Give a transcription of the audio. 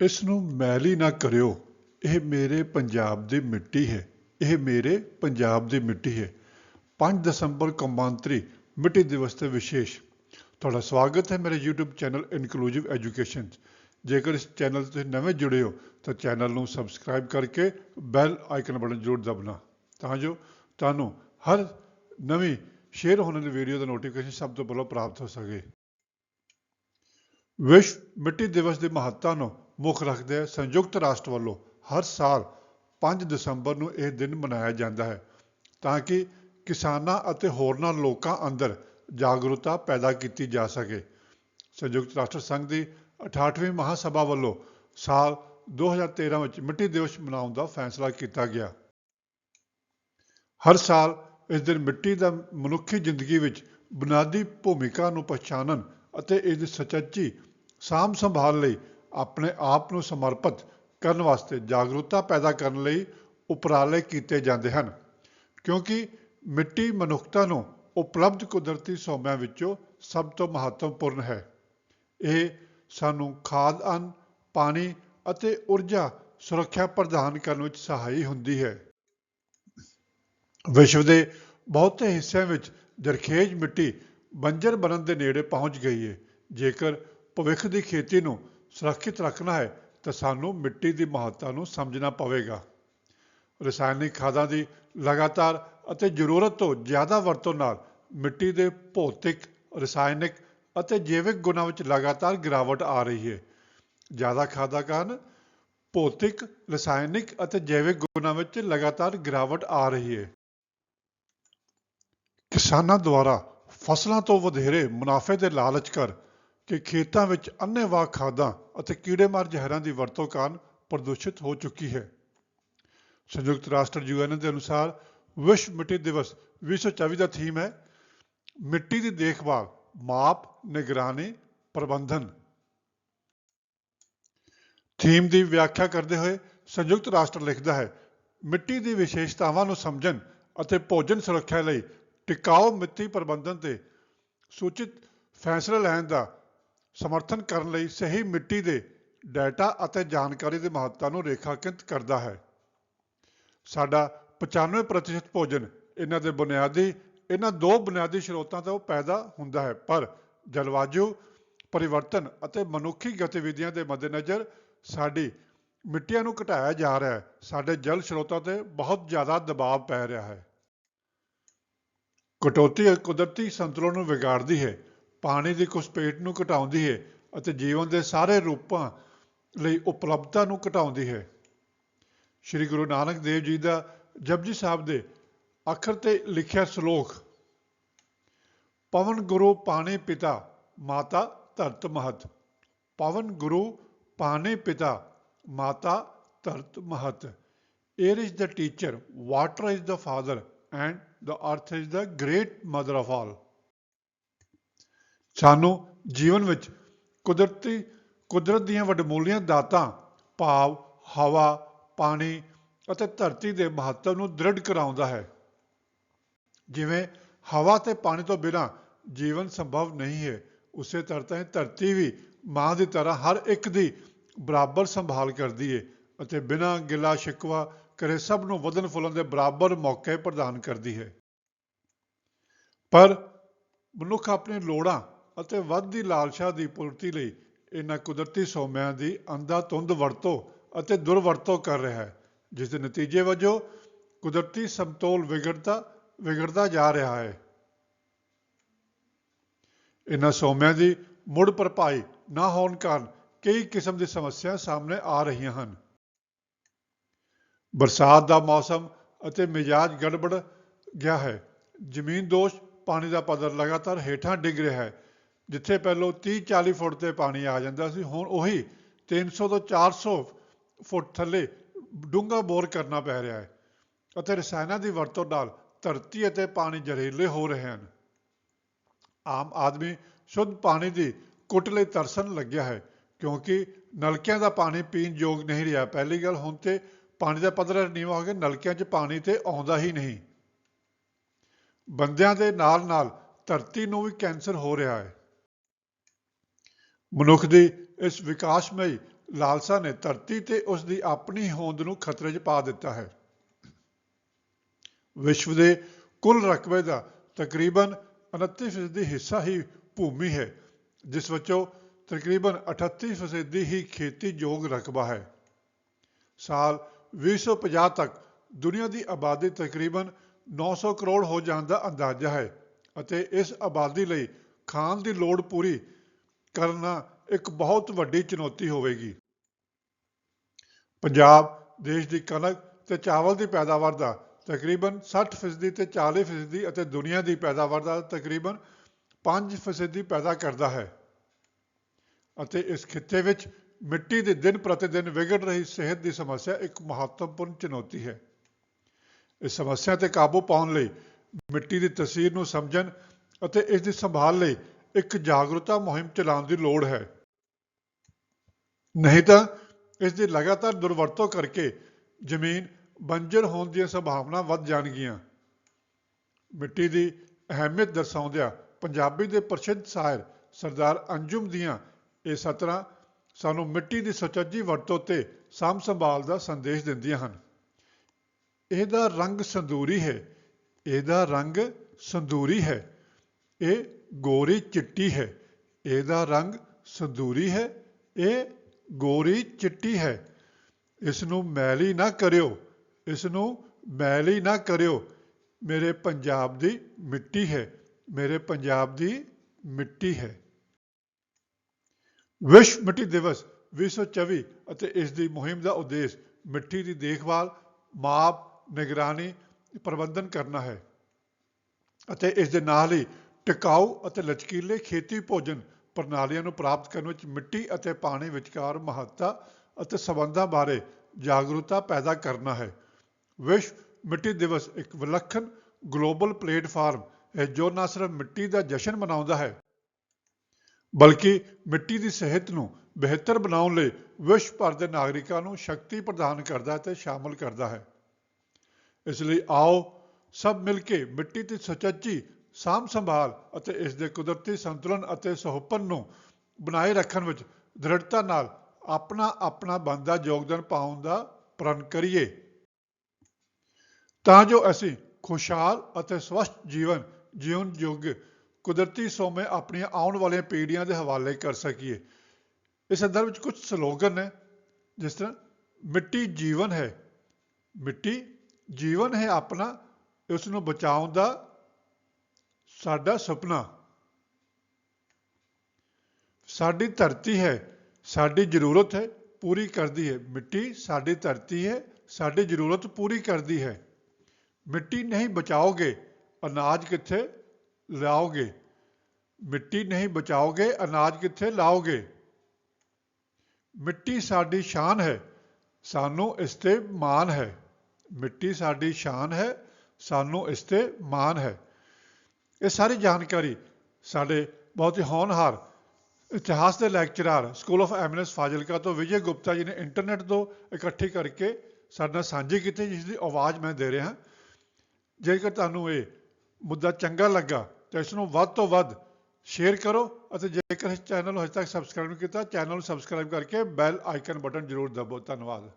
ਇਸ ਨੂੰ ਮੈਲੀ ਨਾ ਕਰਿਓ। ਇਹ ਮੇਰੇ ਪੰਜਾਬ ਦੀ ਮਿੱਟੀ ਹੈ। ਇਹ ਮੇਰੇ ਪੰਜਾਬ ਦੀ ਮਿੱਟੀ ਹੈ। 5 ਦਸੰਬਰ ਕੌਮਾਂਤਰੀ ਮਿੱਟੀ ਦਿਵਸ ਤੇ ਵਿਸ਼ੇਸ਼। ਤੁਹਾਡਾ ਸਵਾਗਤ ਹੈ ਮੇਰੇ YouTube ਚੈਨਲ ਇਨਕਲੂਸਿਵ ਐਜੂਕੇਸ਼ਨ ਜੇਕਰ ਇਸ ਚੈਨਲ ਤੇ ਤੁਸੀਂ ਨਵੇਂ ਜੁੜੇ ਹੋ, ਤਾਂ ਚੈਨਲ ਨੂੰ ਸਬਸਕ੍ਰਾਈਬ ਕਰਕੇ ਬੈਲ ਆਈਕਨ ਬਟਨ ਜ਼ਰੂਰ ਦਬਣਾ ਤਾਂ ਜੋ ਤੁਹਾਨੂੰ ਹਰ ਨਵੀਂ ਸ਼ੇਅਰ ਹੋਣ ਵਾਲੀ ਵੀਡੀਓ ਦਾ ਨੋਟੀਫਿਕੇਸ਼ਨ ਸਭ ਤੋਂ ਪਹਿਲਾਂ ਪ੍ਰਾਪਤ ਹੋ ਸਕੇ। ਵਿਸ਼ਵ ਮਿੱਟੀ ਦਿਵਸ ਦੀ ਮਹੱਤਤਾ ਨੂੰ ਮੁੱਖ ਰੱਖਦੇ ਸੰਯੁਕਤ ਰਾਸ਼ਟਰ ਵੱਲੋਂ ਹਰ ਸਾਲ 5 ਦਸੰਬਰ ਨੂੰ ਇਹ ਦਿਨ ਮਨਾਇਆ ਜਾਂਦਾ ਹੈ ਤਾਂ ਕਿ ਕਿਸਾਨਾਂ ਅਤੇ ਹੋਰਨਾਂ ਲੋਕਾਂ ਅੰਦਰ ਜਾਗਰੂਕਤਾ ਪੈਦਾ ਕੀਤੀ ਜਾ ਸਕੇ। ਸੰਯੁਕਤ ਰਾਸ਼ਟਰ ਸੰਘ ਦੀ 68ਵੀਂ ਮਹਾਸਭਾ ਵੱਲੋਂ ਸਾਲ 2013 ਵਿੱਚ ਮਿੱਟੀ ਦਿਵਸ ਮਨਾਉਣ ਦਾ ਫੈਸਲਾ ਕੀਤਾ ਗਿਆ। ਹਰ ਸਾਲ ਇਸ ਦਿਨ ਮਿੱਟੀ ਦਾ ਮਨੁੱਖੀ ਜ਼ਿੰਦਗੀ ਵਿੱਚ ਬੁਨਿਆਦੀ ਭੂਮਿਕਾ ਨੂੰ ਪਛਾਣਨ ਅਤੇ ਇਸ ਦੀ ਸੱਚੀ ਸਾਂਭ ਸੰਭਾਲ ਲਈ ਆਪਣੇ ਆਪ ਨੂੰ ਸਮਰਪਿਤ ਕਰਨ ਵਾਸਤੇ ਜਾਗਰੂਕਤਾ ਪੈਦਾ ਕਰਨ ਲਈ ਉਪਰਾਲੇ ਕੀਤੇ ਜਾਂਦੇ ਹਨ, ਕਿਉਂਕਿ ਮਿੱਟੀ ਮਨੁੱਖਤਾ ਨੂੰ ਉਪਲਬਧ ਕੁਦਰਤੀ ਸੋਮਿਆਂ ਵਿੱਚੋਂ ਸਭ ਤੋਂ ਮਹੱਤਵਪੂਰਨ ਹੈ। ਇਹ ਸਾਨੂੰ ਖਾਦ ਅੰਨ ਪਾਣੀ ਅਤੇ ਊਰਜਾ ਸੁਰੱਖਿਆ ਪ੍ਰਦਾਨ ਕਰਨ ਵਿੱਚ ਸਹਾਈ ਹੁੰਦੀ ਹੈ। ਵਿਸ਼ਵ ਦੇ ਬਹੁਤੇ ਹਿੱਸਿਆਂ ਵਿੱਚ ਦਰਖੇਜ਼ ਮਿੱਟੀ ਬੰਜਰ ਬਣਨ ਦੇ ਨੇੜੇ ਪਹੁੰਚ ਗਈ ਹੈ ਜੇਕਰ ਭਵਿੱਖ ਦੀ ਖੇਤੀ ਨੂੰ ਸੁਰੱਖਿਅਤ ਰੱਖਣਾ ਹੈ, ਤਾਂ ਸਾਨੂੰ ਮਿੱਟੀ ਦੀ ਮਹੱਤਤਾ ਨੂੰ ਸਮਝਣਾ ਪਵੇਗਾ। ਰਸਾਇਣਿਕ ਖਾਦਾਂ ਦੀ ਲਗਾਤਾਰ ਅਤੇ ਜ਼ਰੂਰਤ ਤੋਂ ਜ਼ਿਆਦਾ ਵਰਤੋਂ ਨਾਲ ਮਿੱਟੀ ਦੇ ਭੌਤਿਕ, ਰਸਾਇਣਿਕ ਅਤੇ ਜੈਵਿਕ ਗੁਣਾਂ ਵਿੱਚ ਲਗਾਤਾਰ ਗਿਰਾਵਟ ਆ ਰਹੀ ਹੈ। ਜ਼ਿਆਦਾ ਖਾਦਾਂ ਕਾਰਨ ਭੌਤਿਕ, ਰਸਾਇਣਿਕ ਅਤੇ ਜੈਵਿਕ ਗੁਣਾਂ ਵਿੱਚ ਲਗਾਤਾਰ ਗਿਰਾਵਟ ਆ ਰਹੀ ਹੈ। ਕਿਸਾਨਾਂ ਦੁਆਰਾ ਫਸਲਾਂ ਤੋਂ ਵਧੇਰੇ ਮੁਨਾਫੇ ਦੇ ਲਾਲਚ ਕਰ ਕਿ ਖੇਤਾਂ ਵਿੱਚ ਅੰਨ੍ਹੇਵਾਹ ਖਾਦਾਂ ਅਤੇ ਕੀੜੇਮਾਰ ਜ਼ਹਿਰਾਂ ਦੀ ਵਰਤੋਂ ਕਾਰਨ ਪ੍ਰਦੂਸ਼ਿਤ ਹੋ ਚੁੱਕੀ ਹੈ। ਸੰਯੁਕਤ ਰਾਸ਼ਟਰ ਯੂਐਨ ਦੇ ਅਨੁਸਾਰ ਵਿਸ਼ਵ ਮਿੱਟੀ ਦਿਵਸ 2024 ਦਾ ਥੀਮ ਹੈ ਮਿੱਟੀ ਦੀ ਦੇਖਭਾਲ, ਮਾਪ, ਨਿਗਰਾਨੀ, ਪ੍ਰਬੰਧਨ। ਥੀਮ ਦੀ ਵਿਆਖਿਆ ਕਰਦੇ ਹੋਏ ਸੰਯੁਕਤ ਰਾਸ਼ਟਰ ਲਿਖਦਾ ਹੈ, ਮਿੱਟੀ ਦੀ ਵਿਸ਼ੇਸ਼ਤਾਵਾਂ ਨੂੰ ਸਮਝਣ ਅਤੇ ਭੋਜਨ ਸੁਰੱਖਿਆ ਲਈ ਟਿਕਾਊ ਮਿੱਟੀ ਪ੍ਰਬੰਧਨ ਤੇ ਸੂਚਿਤ ਫੈਸਲਾ ਲੈਣ ਦਾ ਸਮਰਥਨ ਕਰਨ ਲਈ ਸਹੀ ਮਿੱਟੀ ਦੇ ਡਾਟਾ ਅਤੇ ਜਾਣਕਾਰੀ ਦੀ ਮਹੱਤਤਾ ਨੂੰ ਰੇਖਾਂਕਿਤ ਕਰਦਾ ਹੈ। ਸਾਡਾ 95% ਭੋਜਨ ਇਹਨਾਂ ਦੇ ਬੁਨਿਆਦੀ, ਇਹਨਾਂ ਦੋ ਬੁਨਿਆਦੀ ਸਰੋਤਾਂ ਤੋਂ ਪੈਦਾ ਹੁੰਦਾ ਹੈ, ਪਰ ਜਲਵਾਯੂ ਪਰਿਵਰਤਨ ਅਤੇ ਮਨੁੱਖੀ ਗਤੀਵਿਧੀਆਂ ਦੇ ਮੱਦੇਨਜ਼ਰ ਸਾਡੀ ਮਿੱਟੀਆਂ ਨੂੰ ਘਟਾਇਆ ਜਾ ਰਿਹਾ ਹੈ। ਸਾਡੇ ਜਲ ਸਰੋਤਾਂ ਤੇ ਬਹੁਤ ਜ਼ਿਆਦਾ ਦਬਾਅ ਪੈ ਰਿਹਾ ਹੈ। ਕਟੌਤੀ ਕੁਦਰਤੀ ਸੰਤੁਲਨ ਨੂੰ ਵਿਗਾੜਦੀ ਹੈ। ਪਾਣੀ ਦੀ ਘੁਸਪੈਠ ਨੂੰ ਘਟਾਉਂਦੀ ਹੈ ਅਤੇ ਜੀਵਨ ਦੇ ਸਾਰੇ ਰੂਪਾਂ ਲਈ ਉਪਲਬਧਤਾ ਨੂੰ ਘਟਾਉਂਦੀ ਹੈ। ਸ਼੍ਰੀ ਗੁਰੂ ਨਾਨਕ ਦੇਵ ਜੀ ਦਾ ਜਪਜੀ ਸਾਹਿਬ ਦੇ ਅੱਖਰ ਤੇ ਲਿਖਿਆ ਸ਼ਲੋਕ, ਪਵਨ ਗੁਰੂ ਪਾਣੀ ਪਿਤਾ, ਮਾਤਾ ਧਰਤ ਮਹਤ। ਪਵਨ ਗੁਰੂ ਪਾਣੀ ਪਿਤਾ, ਮਾਤਾ ਧਰਤ ਮਹਤ। Air is the teacher water is the father and the earth is the great mother of all ਸਾਨੂੰ ਜੀਵਨ ਵਿੱਚ ਕੁਦਰਤੀ, ਕੁਦਰਤ ਦੀਆਂ ਵਡਮੁੱਲੀਆਂ ਦਾਤਾਂ, ਭਾਵ, ਹਵਾ, ਪਾਣੀ ਅਤੇ ਧਰਤੀ ਦੇ ਮਹੱਤਵ ਨੂੰ ਦ੍ਰਿੜ ਕਰਾਉਂਦਾ ਹੈ। ਜਿਵੇਂ ਹਵਾ ਤੇ ਪਾਣੀ ਤੋਂ ਬਿਨਾਂ ਜੀਵਨ ਸੰਭਵ ਨਹੀਂ ਹੈ, ਉਸੇ ਤਰ੍ਹਾਂ ਧਰਤੀ ਵੀ ਮਾਂ ਦੀ ਤਰ੍ਹਾਂ ਹਰ ਇੱਕ ਦੀ ਬਰਾਬਰ ਸੰਭਾਲ ਕਰਦੀ ਹੈ ਅਤੇ ਬਿਨਾਂ ਗਿਲਾ ਸ਼ਿਕਵਾ ਕਰੇ ਸਭ ਨੂੰ ਵਧਣ ਫੁੱਲਣ ਦੇ ਬਰਾਬਰ ਮੌਕੇ ਪ੍ਰਦਾਨ ਕਰਦੀ ਹੈ। ਪਰ ਮਨੁੱਖ ਆਪਣੀ ਲੋੜਾਂ ਅਤੇ ਵੱਧਦੀ ਲਾਲਸਾ ਦੀ ਪੂਰਤੀ ਲਈ ਇਹਨਾਂ ਕੁਦਰਤੀ ਸੋਮਿਆਂ ਦੀ ਅੰਧਾਧੁੰਦ ਵਰਤੋਂ ਅਤੇ ਦੁਰਵਰਤੋਂ ਕਰ ਰਿਹਾ ਹੈ, ਜਿਸ ਦੇ ਨਤੀਜੇ ਵਜੋਂ ਕੁਦਰਤੀ ਸਮਤੋਲ ਵਿਗੜਦਾ ਵਿਗੜਦਾ ਜਾ ਰਿਹਾ ਹੈ। ਇਹਨਾਂ ਸੋਮਿਆਂ ਦੀ ਮੁੜ ਭਰਪਾਈ ਨਾ ਹੋਣ ਕਾਰਨ ਕਈ ਕਿਸਮ ਦੀ ਸਮੱਸਿਆ ਸਾਹਮਣੇ ਆ ਰਹੀਆਂ ਹਨ। ਬਰਸਾਤ ਦਾ ਮੌਸਮ ਅਤੇ ਮਿਜਾਜ ਗੜਬੜ ਗਿਆ ਹੈ। ਜ਼ਮੀਨ ਦੋਸ਼, ਪਾਣੀ ਦਾ ਪੱਧਰ ਲਗਾਤਾਰ ਹੇਠਾਂ ਡਿੱਗ ਰਿਹਾ ਹੈ। ਜਿੱਥੇ ਪਹਿਲਾਂ 30-40 ਫੁੱਟ ਤੇ ਪਾਣੀ ਆ ਜਾਂਦਾ ਸੀ, ਹੁਣ ਉਹੀ 300 ਤੋਂ 400 ਫੁੱਟ ਥੱਲੇ ਡੂੰਘਾ ਬੋਰ ਕਰਨਾ ਪੈ ਰਿਹਾ ਹੈ ਅਤੇ ਰਸਾਇਣਾਂ ਦੀ ਵਰਤੋਂ ਨਾਲ ਧਰਤੀ ਅਤੇ ਪਾਣੀ ਜ਼ਹਿਰੀਲੇ ਹੋ ਰਹੇ ਹਨ। ਆਮ ਆਦਮੀ ਸ਼ੁੱਧ ਪਾਣੀ ਦੀ ਕੁੱਟ ਲਈ ਤਰਸਣ ਲੱਗਿਆ ਹੈ ਕਿਉਂਕਿ ਨਲਕਿਆਂ ਦਾ ਪਾਣੀ ਪੀਣ ਯੋਗ ਨਹੀਂ ਰਿਹਾ। ਪਹਿਲੀ ਗੱਲ, ਹੁਣ ਤੇ ਪਾਣੀ ਦਾ ਪੱਧਰ ਨੀਵਾਂ ਹੋ ਗਿਆ, ਨਲਕਿਆਂ 'ਚ ਪਾਣੀ ਤੇ ਆਉਂਦਾ ਹੀ ਨਹੀਂ। ਬੰਦਿਆਂ ਦੇ ਨਾਲ ਨਾਲ ਧਰਤੀ ਨੂੰ ਵੀ ਕੈਂਸਰ ਹੋ ਰਿਹਾ ਹੈ। ਮਨੁੱਖ ਦੀ ਇਸ ਵਿਕਾਸਮਈ ਲਾਲਸਾ ਨੇ ਧਰਤੀ ਤੇ ਉਸ ਦੀ ਆਪਣੀ ਹੋਂਦ ਨੂੰ ਖਤਰੇ 'ਚ ਪਾ ਦਿੱਤਾ ਹੈ। ਵਿਸ਼ਵ ਦੇ ਕੁੱਲ ਰਕਬੇ ਦਾ ਤਕਰੀਬਨ 29% ਹਿੱਸਾ ਹੀ ਭੂਮੀ ਹੈ, ਜਿਸ ਵਿੱਚੋਂ ਤਕਰੀਬਨ 38% ਹੀ ਖੇਤੀਯੋਗ ਰਕਬਾ ਹੈ। ਸਾਲ 2050 ਤੱਕ ਦੁਨੀਆ ਦੀ ਆਬਾਦੀ ਤਕਰੀਬਨ 900 ਕਰੋੜ ਹੋ ਜਾਣ ਦਾ ਅੰਦਾਜ਼ਾ ਹੈ ਅਤੇ ਇਸ ਆਬਾਦੀ ਲਈ ਖਾਣ ਦੀ ਲੋੜ ਪੂਰੀ ਕਰਨਾ ਇੱਕ ਬਹੁਤ ਵੱਡੀ ਚੁਣੌਤੀ ਹੋਵੇਗੀ। ਪੰਜਾਬ ਦੇਸ਼ ਦੀ ਕਣਕ ਤੇ ਚਾਵਲ ਦੀ ਪੈਦਾਵਾਰ ਦਾ ਤਕਰੀਬਨ 60% ਤੇ 40% ਅਤੇ ਦੁਨੀਆ ਦੀ ਪੈਦਾਵਾਰ ਦਾ ਤਕਰੀਬਨ 5% ਪੈਦਾ ਕਰਦਾ ਹੈ ਅਤੇ ਇਸ ਖਿੱਤੇ ਵਿੱਚ ਮਿੱਟੀ ਦੀ ਦਿਨ ਪ੍ਰਤੀ ਦਿਨ ਵਿਗੜ ਰਹੀ ਸਿਹਤ ਦੀ ਸਮੱਸਿਆ ਇੱਕ ਮਹੱਤਵਪੂਰਨ ਚੁਣੌਤੀ ਹੈ। ਇਸ ਸਮੱਸਿਆ ਤੇ ਕਾਬੂ ਪਾਉਣ ਲਈ ਮਿੱਟੀ ਦੀ ਤਸਵੀਰ ਨੂੰ ਸਮਝਣ ਅਤੇ ਇਸ ਦੀ ਸੰਭਾਲ ਲਈ ਇੱਕ ਜਾਗਰੂਕਤਾ ਮੁਹਿੰਮ ਚਲਾਉਣ ਦੀ ਲੋੜ ਹੈ। ਨਹੀਂ ਤਾਂ ਇਸ ਦੀ ਲਗਾਤਾਰ ਦੁਰਵਰਤੋਂ ਕਰਕੇ ਜ਼ਮੀਨ ਬੰਜਰ ਹੋਣ ਦੀਆਂ ਸੰਭਾਵਨਾ ਵੱਧ ਜਾਣਗੀਆਂ। ਮਿੱਟੀ ਦੀ ਅਹਿਮੀਅਤ ਦਰਸਾਉਂਦਿਆਂ ਪੰਜਾਬੀ ਦੇ ਪ੍ਰਸਿੱਧ ਸ਼ਾਇਰ ਸਰਦਾਰ ਅੰਜੁਮ ਦੀਆਂ ਇਹ ਸਤਰਾਂ ਸਾਨੂੰ ਮਿੱਟੀ ਦੀ ਸੁਚੱਜੀ ਵਰਤੋਂ ਤੇ ਸਾਂਭ ਸੰਭਾਲ ਦਾ ਸੰਦੇਸ਼ ਦਿੰਦੀਆਂ ਹਨ। ਇਹਦਾ ਰੰਗ ਸੰਦੂਰੀ ਹੈ। ਇਹਦਾ ਰੰਗ ਸੰਦੂਰੀ ਹੈ। ਇਹ ਗੋਰੀ ਚਿੱਟੀ ਹੈ। ਇਹਦਾ ਰੰਗ ਸੰਧੂਰੀ ਹੈ। ਇਹ ਗੋਰੀ ਚਿੱਟੀ ਹੈ। ਇਸ ਨੂੰ ਮੈਲੀ ਨਾ ਕਰਿਓ। ਇਸ ਨੂੰ ਮੈਲੀ ਨਾ ਕਰਿਓ। ਮੇਰੇ ਪੰਜਾਬ ਦੀ ਮਿੱਟੀ ਹੈ। ਮੇਰੇ ਪੰਜਾਬ ਦੀ ਮਿੱਟੀ ਹੈ। ਵਿਸ਼ਵ ਮਿੱਟੀ ਦਿਵਸ 2024 ਅਤੇ ਇਸ ਦੀ ਮੁਹਿੰਮ ਦਾ ਉਦੇਸ਼ ਮਿੱਟੀ ਦੀ ਦੇਖਭਾਲ, ਮਾਪ, ਨਿਗਰਾਨੀ, ਪ੍ਰਬੰਧਨ ਕਰਨਾ ਹੈ ਅਤੇ ਇਸ ਦੇ ਨਾਲ ਹੀ ਟਿਕਾਊ ਅਤੇ ਲਚਕੀਲੇ ਖੇਤੀ ਭੋਜਨ ਪ੍ਰਣਾਲੀਆਂ ਨੂੰ ਪ੍ਰਾਪਤ ਕਰਨ ਵਿੱਚ ਮਿੱਟੀ ਅਤੇ ਪਾਣੀ ਵਿਚਕਾਰ ਮਹੱਤਤਾ ਅਤੇ ਸਬੰਧਾਂ ਬਾਰੇ ਜਾਗਰੂਕਤਾ ਪੈਦਾ ਕਰਨਾ ਹੈ। ਵਿਸ਼ਵ ਮਿੱਟੀ ਦਿਵਸ ਇੱਕ ਵਿਲੱਖਣ ਗਲੋਬਲ ਪਲੇਟਫਾਰਮ ਹੈ ਜੋ ਨਾ ਸਿਰਫ ਮਿੱਟੀ ਦਾ ਜਸ਼ਨ ਮਨਾਉਂਦਾ ਹੈ, ਬਲਕਿ ਮਿੱਟੀ ਦੀ ਸਿਹਤ ਨੂੰ ਬਿਹਤਰ ਬਣਾਉਣ ਲਈ ਵਿਸ਼ਵ ਭਰ ਦੇ ਨਾਗਰਿਕਾਂ ਨੂੰ ਸ਼ਕਤੀ ਪ੍ਰਦਾਨ ਕਰਦਾ ਹੈ ਤੇ ਸ਼ਾਮਲ ਕਰਦਾ ਹੈ। ਇਸ ਲਈ ਆਓ ਸਭ ਮਿਲ ਕੇ ਮਿੱਟੀ ਦੀ ਸੁਚੱਜੀ ਸਾਂਭ ਸੰਭਾਲ ਅਤੇ ਇਸ ਦੇ ਕੁਦਰਤੀ ਸੰਤੁਲਨ ਅਤੇ ਸੁਹੱਪਣ ਨੂੰ ਬਣਾਏ ਰੱਖਣ ਵਿੱਚ ਦ੍ਰਿੜਤਾ ਨਾਲ ਆਪਣਾ ਆਪਣਾ ਬੰਦਾ ਯੋਗਦਾਨ ਪਾਉਣ ਦਾ ਪ੍ਰਣ ਕਰੀਏ। ਤਾਂ ਜੋ ਅਸੀਂ ਖੁਸ਼ਹਾਲ ਅਤੇ ਸਵਸਥ ਜੀਵਨ ਜਿਉਣ ਯੋਗ ਕੁਦਰਤੀ ਸੋਮੇ ਆਪਣੀਆਂ ਆਉਣ ਵਾਲੀਆਂ ਪੀੜ੍ਹੀਆਂ ਦੇ ਹਵਾਲੇ ਕਰ ਸਕੀਏ। ਇਸ ਸੰਦਰਭ ਵਿੱਚ ਕੁਝ ਸਲੋਗਨ ਨੇ, ਜਿਸ ਤਰ੍ਹਾਂ, ਮਿੱਟੀ ਜੀਵਨ ਹੈ। ਮਿੱਟੀ ਜੀਵਨ ਹੈ ਆਪਣਾ ਉਸ ਨੂੰ ਬਚਾਉਣ ਦਾ ਸਾਡਾ ਸੁਪਨਾ। ਸਾਡੀ ਧਰਤੀ ਹੈ, ਸਾਡੀ ਜ਼ਰੂਰਤ ਹੈ, ਪੂਰੀ ਕਰਦੀ ਹੈ। ਮਿੱਟੀ ਸਾਡੀ ਧਰਤੀ ਹੈ, ਸਾਡੀ ਜ਼ਰੂਰਤ ਪੂਰੀ ਕਰਦੀ ਹੈ। ਮਿੱਟੀ ਨਹੀਂ ਬਚਾਓਗੇ, ਅਨਾਜ ਕਿੱਥੇ ਲਾਓਗੇ? ਮਿੱਟੀ ਨਹੀਂ ਬਚਾਓਗੇ, ਅਨਾਜ ਕਿੱਥੇ ਲਾਓਗੇ? ਮਿੱਟੀ ਸਾਡੀ ਸ਼ਾਨ ਹੈ, ਸਾਨੂੰ ਇਸ ਤੇ ਮਾਣ ਹੈ। ਮਿੱਟੀ ਸਾਡੀ ਸ਼ਾਨ ਹੈ, ਸਾਨੂੰ ਇਸ ਤੇ ਮਾਣ ਹੈ। ਇਹ ਸਾਰੀ ਜਾਣਕਾਰੀ ਸਾਡੇ ਬਹੁਤ ਹੀ ਹੋਣਹਾਰ ਇਤਿਹਾਸ ਦੇ lecturer school of eminence Fazilka ਤੋਂ ਵਿਜੇ ਗੁਪਤਾ ਜੀ ਨੇ ਇੰਟਰਨੈਟ ਤੋਂ ਇਕੱਠੀ ਕਰਕੇ ਸਾਡੇ ਨਾਲ ਸਾਂਝੀ ਕੀਤੀ, ਜਿਸ ਦੀ ਆਵਾਜ਼ ਮੈਂ ਦੇ ਰਿਹਾ। ਜੇਕਰ ਤੁਹਾਨੂੰ ਇਹ ਮੁੱਦਾ ਚੰਗਾ ਲੱਗਾ ਤਾਂ ਇਸ ਨੂੰ ਵੱਧ ਤੋਂ ਵੱਧ ਸ਼ੇਅਰ ਕਰੋ ਅਤੇ ਜੇਕਰ ਇਸ ਚੈਨਲ ਨੂੰ ਹਜੇ ਤੱਕ ਸਬਸਕ੍ਰਾਈਬ ਨਹੀਂ ਕੀਤਾ ਚੈਨਲ ਨੂੰ ਸਬਸਕ੍ਰਾਈਬ ਕਰਕੇ ਬੈਲ ਆਈਕਨ ਬਟਨ ਜ਼ਰੂਰ ਦਬਾਓ। ਧੰਨਵਾਦ।